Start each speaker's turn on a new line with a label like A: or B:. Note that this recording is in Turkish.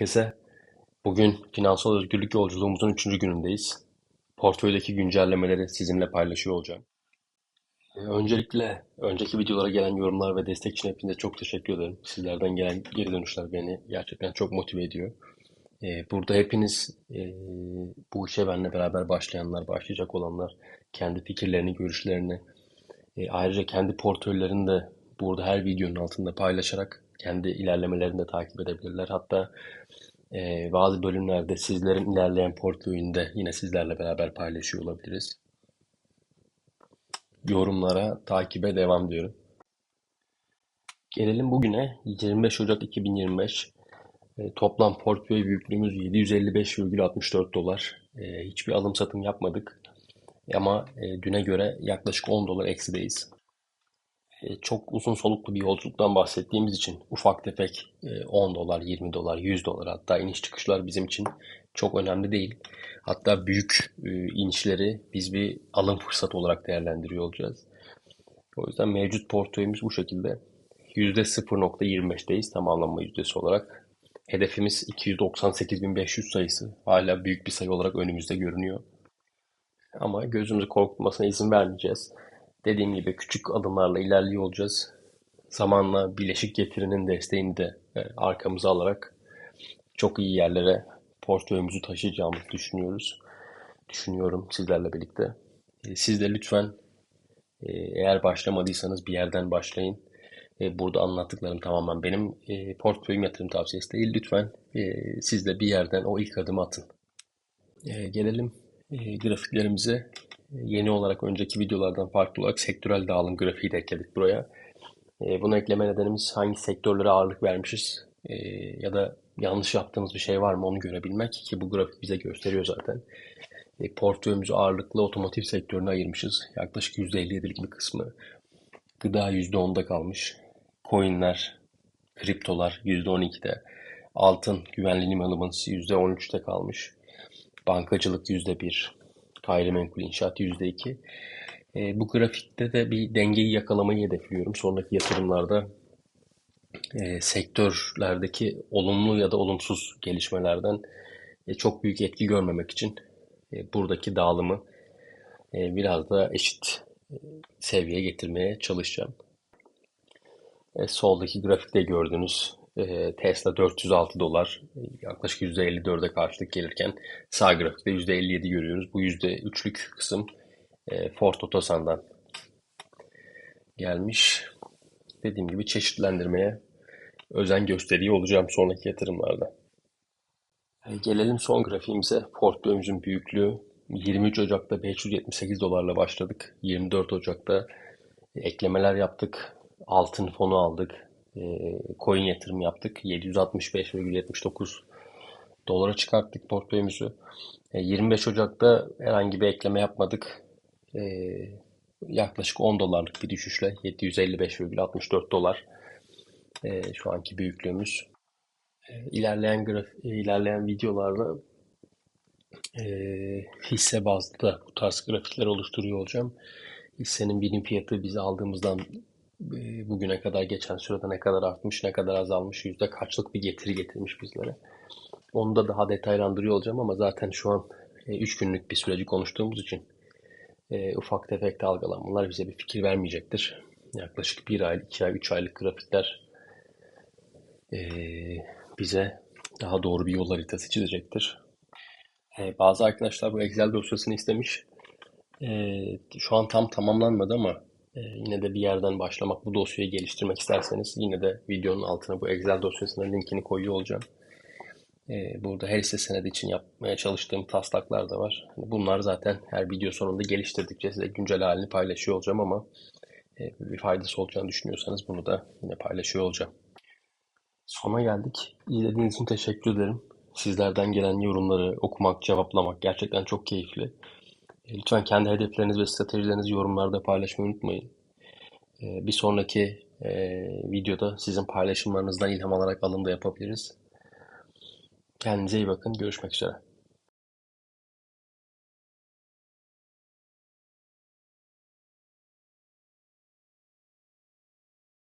A: herkese. Bugün finansal özgürlük yolculuğumuzun üçüncü günündeyiz. Portföydeki güncellemeleri sizinle paylaşıyor olacağım. Ee, Öncelikle önceki videolara gelen yorumlar ve destek için hepinize çok teşekkür ederim. Sizlerden gelen geri dönüşler beni gerçekten çok motive ediyor. Ee, Burada hepiniz e, bu işe benimle beraber başlayanlar, başlayacak olanlar, kendi fikirlerini, görüşlerini, e, ayrıca kendi portföylerini de burada her videonun altında paylaşarak kendi ilerlemelerini de takip edebilirler. Hatta e, bazı bölümlerde sizlerin ilerleyen portföyünü de yine sizlerle beraber paylaşıyor olabiliriz. Yorumlara, takibe devam diyorum. Gelelim bugüne 25 Ocak 2025. E, toplam portföy büyüklüğümüz 755,64 dolar. E, hiçbir alım satım yapmadık. Ama e, düne göre yaklaşık 10 dolar eksideyiz. E, çok uzun soluklu bir yolculuktan bahsettiğimiz için ufak tefek e, 10 dolar, 20 dolar, 100 dolar hatta iniş çıkışlar bizim için çok önemli değil. Hatta büyük e, inişleri biz bir alım fırsatı olarak değerlendiriyor olacağız. O yüzden mevcut portföyümüz bu şekilde. %0.25'teyiz tamamlanma yüzdesi olarak. Hedefimiz 298.500 sayısı. Hala büyük bir sayı olarak önümüzde görünüyor. Ama gözümüzü korkutmasına izin vermeyeceğiz. Dediğim gibi küçük adımlarla ilerliyor olacağız. Zamanla bileşik getirinin desteğini de e, arkamıza alarak çok iyi yerlere portföyümüzü taşıyacağımızı düşünüyoruz. Düşünüyorum sizlerle birlikte. E, Siz de lütfen e, eğer başlamadıysanız bir yerden başlayın. Burada anlattıklarım tamamen benim portföyüm yatırım tavsiyesi değil. Lütfen siz de bir yerden o ilk adımı atın. Gelelim e, grafiklerimize. Yeni olarak önceki videolardan farklı olarak sektörel dağılım grafiği de ekledik buraya. E, Bunu ekleme nedenimiz hangi sektörlere ağırlık vermişiz e, ya da yanlış yaptığımız bir şey var mı onu görebilmek ki bu grafik bize gösteriyor zaten. E, Portföyümüzü ağırlıklı otomotiv sektörüne ayırmışız. Yaklaşık %57'lik bir kısmı. Gıda %10'da kalmış. Coinler, kriptolar %12'de. Altın, güvenli limanımız %13'te kalmış. Bankacılık %1. Gayrimenkul inşaat %2. E, bu grafikte de bir dengeyi yakalamayı hedefliyorum. Sonraki yatırımlarda e, sektörlerdeki olumlu ya da olumsuz gelişmelerden e, çok büyük etki görmemek için e, buradaki dağılımı e, biraz da eşit e, seviyeye getirmeye çalışacağım. E, soldaki grafikte gördüğünüz e, Tesla 406 dolar yaklaşık %54'e karşılık gelirken sağ grafikte %57 görüyoruz. Bu %3'lük kısım e, Ford Otosan'dan gelmiş. Dediğim gibi çeşitlendirmeye özen gösteriyor olacağım sonraki yatırımlarda. E, Gelelim son grafiğimize. Portföyümüzün büyüklüğü 23 Ocak'ta 578 dolarla başladık. 24 Ocak'ta eklemeler yaptık. Altın fonu aldık. E, coin yatırım yaptık. 765,79 dolara çıkarttık portföyümüzü. E, 25 Ocak'ta herhangi bir ekleme yapmadık. E, yaklaşık 10 dolarlık bir düşüşle 755,64 dolar şu anki büyüklüğümüz. İlerleyen graf ilerleyen videolarda hisse bazlı da bu tarz grafikler oluşturuyor olacağım. Hissenin birim fiyatı biz aldığımızdan bugüne kadar geçen sürede ne kadar artmış, ne kadar azalmış, yüzde kaçlık bir getiri getirmiş bizlere. Onu da daha detaylandırıyor olacağım ama zaten şu an 3 günlük bir süreci konuştuğumuz için e, ufak tefek dalgalanmalar bize bir fikir vermeyecektir. Yaklaşık 1 ay, 2 ay, 3 aylık grafikler e, bize daha doğru bir yol haritası çizecektir. E, bazı arkadaşlar bu Excel dosyasını istemiş. E, şu an tam tamamlanmadı ama e, yine de bir yerden başlamak, bu dosyayı geliştirmek isterseniz yine de videonun altına bu Excel dosyasının linkini koyuyor olacağım. E, burada her hisse senedi için yapmaya çalıştığım taslaklar da var. Hani Bunlar zaten her video sonunda geliştirdikçe size güncel halini paylaşıyor olacağım ama e, bir faydası olacağını düşünüyorsanız bunu da yine paylaşıyor olacağım. Sona geldik. İzlediğiniz için teşekkür ederim. Sizlerden gelen yorumları okumak, cevaplamak gerçekten çok keyifli. Lütfen kendi hedefleriniz ve stratejilerinizi yorumlarda paylaşmayı unutmayın. E, Bir sonraki e, videoda sizin paylaşımlarınızdan ilham alarak alım da yapabiliriz. Kendinize iyi bakın. Görüşmek üzere.